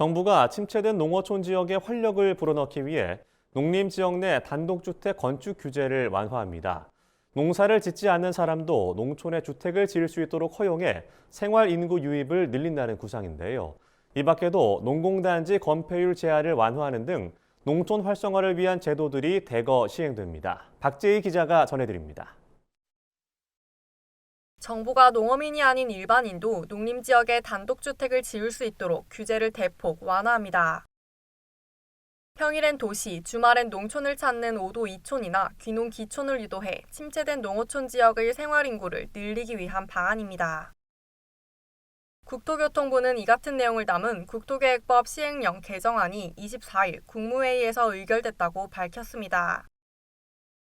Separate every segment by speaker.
Speaker 1: 정부가 침체된 농어촌 지역에 활력을 불어넣기 위해 농림 지역 내 단독주택 건축 규제를 완화합니다. 농사를 짓지 않는 사람도 농촌에 주택을 지을 수 있도록 허용해 생활 인구 유입을 늘린다는 구상인데요. 이 밖에도 농공단지 건폐율 제한을 완화하는 등 농촌 활성화를 위한 제도들이 대거 시행됩니다. 박재희 기자가 전해드립니다.
Speaker 2: 정부가 농어민이 아닌 일반인도 농림지역에 단독주택을 지을 수 있도록 규제를 대폭 완화합니다. 평일엔 도시, 주말엔 농촌을 찾는 5도 2촌이나 귀농 기촌을 유도해 침체된 농어촌 지역의 생활인구를 늘리기 위한 방안입니다. 국토교통부는 이 같은 내용을 담은 국토계획법 시행령 개정안이 24일 국무회의에서 의결됐다고 밝혔습니다.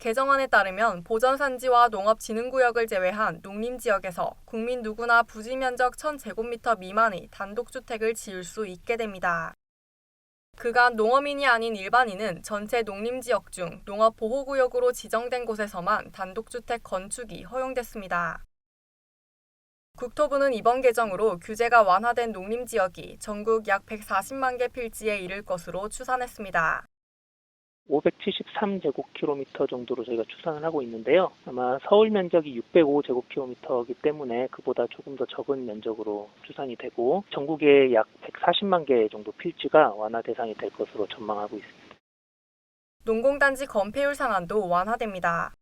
Speaker 2: 개정안에 따르면 보전산지와 농업진흥구역을 제외한 농림지역에서 국민 누구나 부지 면적 1000제곱미터 미만의 단독주택을 지을 수 있게 됩니다. 그간 농어민이 아닌 일반인은 전체 농림지역 중 농업보호구역으로 지정된 곳에서만 단독주택 건축이 허용됐습니다. 국토부는 이번 개정으로 규제가 완화된 농림지역이 전국 약 140만 개 필지에 이를 것으로 추산했습니다.
Speaker 3: 573제곱킬로미터 정도로 저희가 추산을 하고 있는데요. 아마 서울 면적이 605제곱킬로미터이기 때문에 그보다 조금 더 적은 면적으로 추산이 되고 전국에 약 140만 개 정도 필지가 완화 대상이 될 것으로 전망하고 있습니다.
Speaker 2: 농공단지 건폐율 상한도 완화됩니다.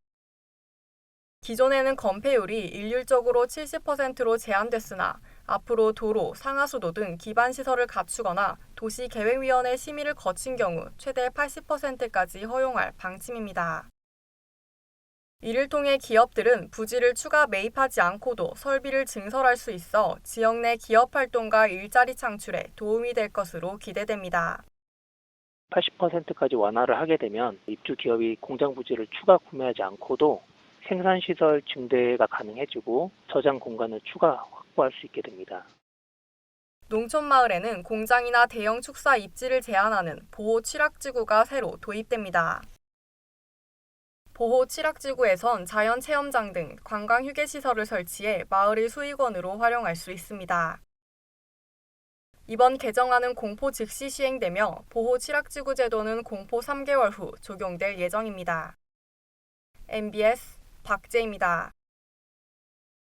Speaker 2: 기존에는 건폐율이 일률적으로 70%로 제한됐으나 앞으로 도로, 상하수도 등 기반 시설을 갖추거나 도시계획위원회 심의를 거친 경우 최대 80%까지 허용할 방침입니다. 이를 통해 기업들은 부지를 추가 매입하지 않고도 설비를 증설할 수 있어 지역 내 기업 활동과 일자리 창출에 도움이 될 것으로 기대됩니다.
Speaker 3: 80%까지 완화를 하게 되면 입주 기업이 공장 부지를 추가 구매하지 않고도 생산 시설 증대가 가능해지고 저장 공간을 추가 확보할 수 있게 됩니다.
Speaker 2: 농촌 마을에는 공장이나 대형 축사 입지를 제한하는 보호 취락지구가 새로 도입됩니다. 보호 취락지구에선 자연 체험장 등 관광 휴게 시설을 설치해 마을의 수익원으로 활용할 수 있습니다. 이번 개정안은 공포 즉시 시행되며 보호 취락지구 제도는 공포 3개월 후 적용될 예정입니다. MBS 박재입니다.